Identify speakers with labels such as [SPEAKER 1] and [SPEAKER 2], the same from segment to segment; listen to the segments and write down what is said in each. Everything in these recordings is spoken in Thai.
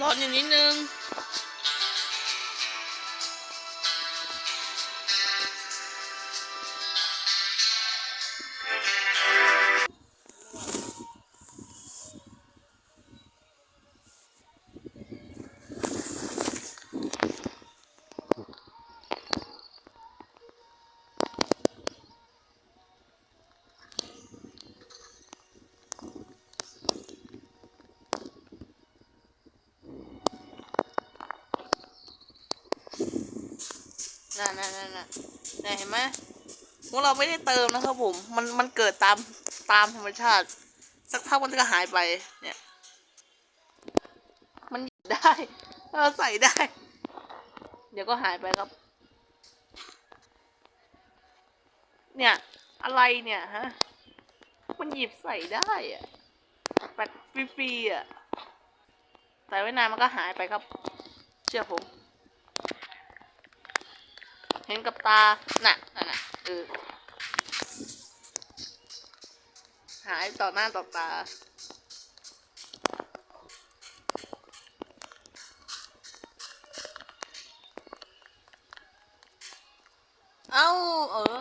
[SPEAKER 1] ร้อนอยู่นิดนึง น่ะน่ะน่ะน่ะน่ะเห็นไหมพวกเราไม่ได้เติมนะครับผม มันมันเกิดตามตามธรรมชาติ สักพักมันก็หายไป เนี่ย มันหยิบได้เออใส่ได้ เดี๋ยวก็หายไปครับ เนี่ย อะไรเนี่ยฮะ มันหยิบใส่ได้อะแบบฟรีๆอะใส่ไว้นานมันก็หายไปครับ เชื่อผม เห็นกับตา น่ะน่ะน่ะเออหายต่อหน้าต่อตา เอ้า เออ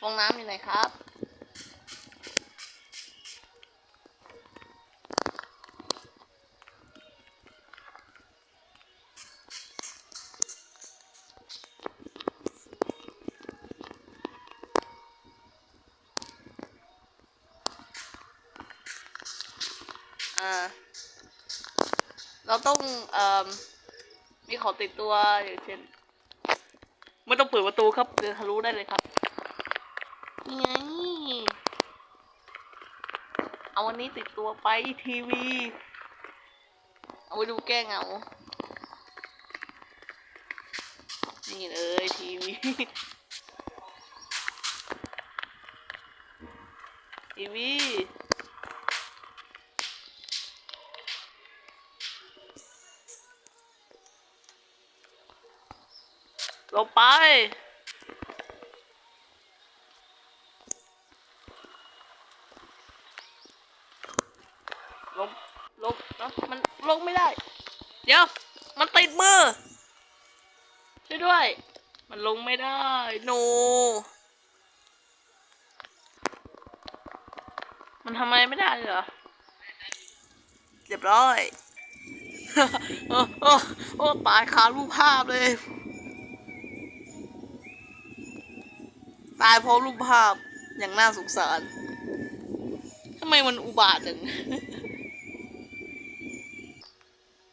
[SPEAKER 1] ฟองน้ำอยู่ไหนครับ อ่า เราต้องเอ่อมีของติดตัวอย่างเช่น ไม่ต้องเปิดประตูครับเดินทะลุได้เลยครับนี่ไงเอาวันนี้ติดตัวไปทีวี เอาไปดูแก้เหงา นี่เลยทีวี ทีวี ลงไป ลง ลงนะมันลงไม่ได้ เดี๋ยว มันติดมือ ช่วยด้วย มันลงไม่ได้ โน มันทำอะไรไม่ได้เลยเหรอ เรียบร้อยโอ้โอ้ โอ้ ตายคารูปภาพเลย ตายเพราะรูปภาพอย่างน่าสงสารทำไมมันอุบาทจัง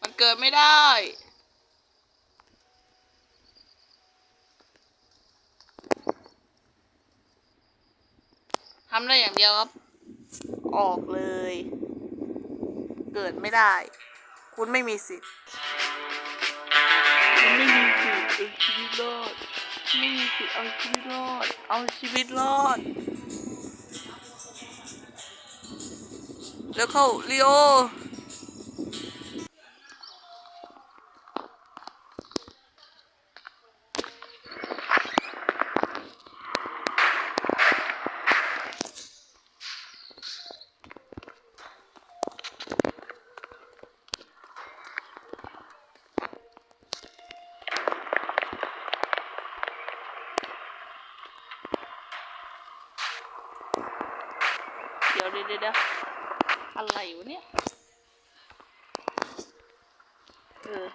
[SPEAKER 1] มันเกิดไม่ได้ทำได้อย่างเดียวครับ ออกเลย เกิดไม่ได้ คุณไม่มีสิทธิ์คุณไม่มีสิทธิ์ เอาชีวิตรอด ไม่มีสิทธิ์เอาชีวิตรอด เอาชีวิตรอด แล้วเข้าลีโอ เดี๋ยวเดี๋ยวอะไรวะเนี่ยเออ